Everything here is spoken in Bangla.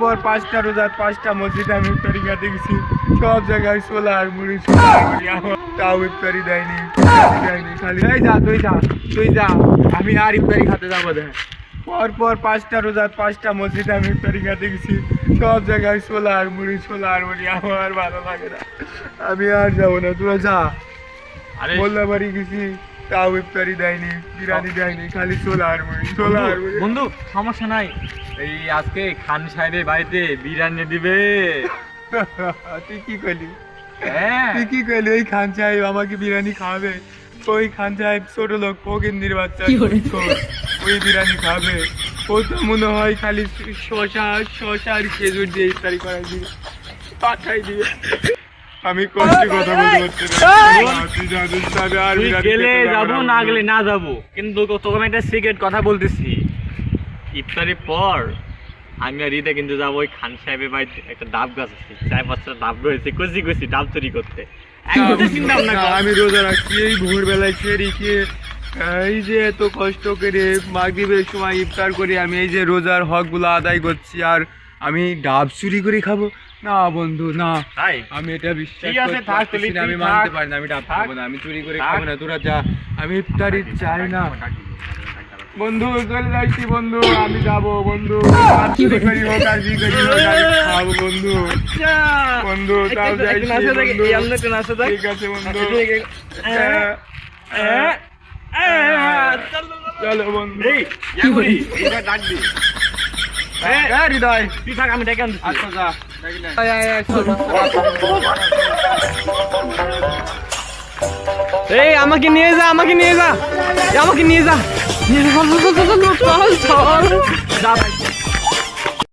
পর পাঁচটা রোজার পাঁচটা মসজিদে আমি ইফতারি খেতে গেছি। সব জায়গায় সোলার মুড়ি সোলার মুড়ি তাও ইফতারি দেয়নি দেয়নি খালি এই যা তুই যা তুই যা আমি আর ইফতারি খাতে যাব দেখ। পর পর পাঁচটা রোজার পাঁচটা মসজিদে আমি ইফতারি খেতে গেছি। সব জায়গায় সোলার মুড়ি সোলার মুড়ি আমার ভালো লাগে না। আমি আর যাব না তোরা যা। আরে মোল্লা বাড়ি গেছি। তাও ইফতারি দেয়নি বিরিয়ানি দেয়নি খালি সোলার মুড়ি সোলার মুড়ি। বন্ধু সমস্যা নাই। এই আজকে খান সাহেবের বাড়িতে বিরিয়ানি দিবে। তুই কি করলি? হ্যাঁ। তুই কি করলি? ওই খান সাহেব আমাকে বিরিয়ানি খাওয়াবে। ওই খান সাহেব ছোট লোক পকেন্দির বাচ্চা। ওই বিরিয়ানি খাবে। ও তো মনে হয় খালি শশা শশা আর খেজুর দিয়ে ইফতারি করাই দিবে পাঠাই দিবে। আমি কষ্ট কথা বলতে পারছি না। গেলে যাব না। গেলে না যাব। কিন্তু তোকে আমি একটা সিক্রেট কথা বলতেছি। ইফতারির পর আমি আর ঈদে কিন্তু যাব ওই খান সাহেবের বাড়িতে। একটা ডাব গাছ আছে চার পাঁচটা ডাব রয়েছে কচি কচি ডাব চুরি করতে। আমি রোজা রাখছি এই ভোর বেলায় খেয়ে রেখে এই যে এত কষ্ট করে মাগরিবের সময় ইফতার করে আমি এই যে রোজার হকগুলো আদায় করছি আর আমি ডাব চুরি করে খাব না বন্ধু না তাই আমি এটা বিশ্বাস না, আমি মানতে পারি না আমি ডাব খাব না আমি চুরি করে খাব না তোরা যা আমি ইফতারি চাই না বন্ধু চলে যাচ্ছি বন্ধু আমি যাব বন্ধু করি হোক আর কি করি খাব বন্ধু বন্ধু তাও যাইছি বন্ধু ঠিক আছে বন্ধু হ্যাঁ, হ্যাঁ, চলো বন্ধু এই, হৃদয় তুই থাক, আমি ডেকে। আচ্ছা যা এই আমাকে নিয়ে যা আমাকে নিয়ে যা আমাকে নিয়ে যা নিয়ে যা চল চল চল চল।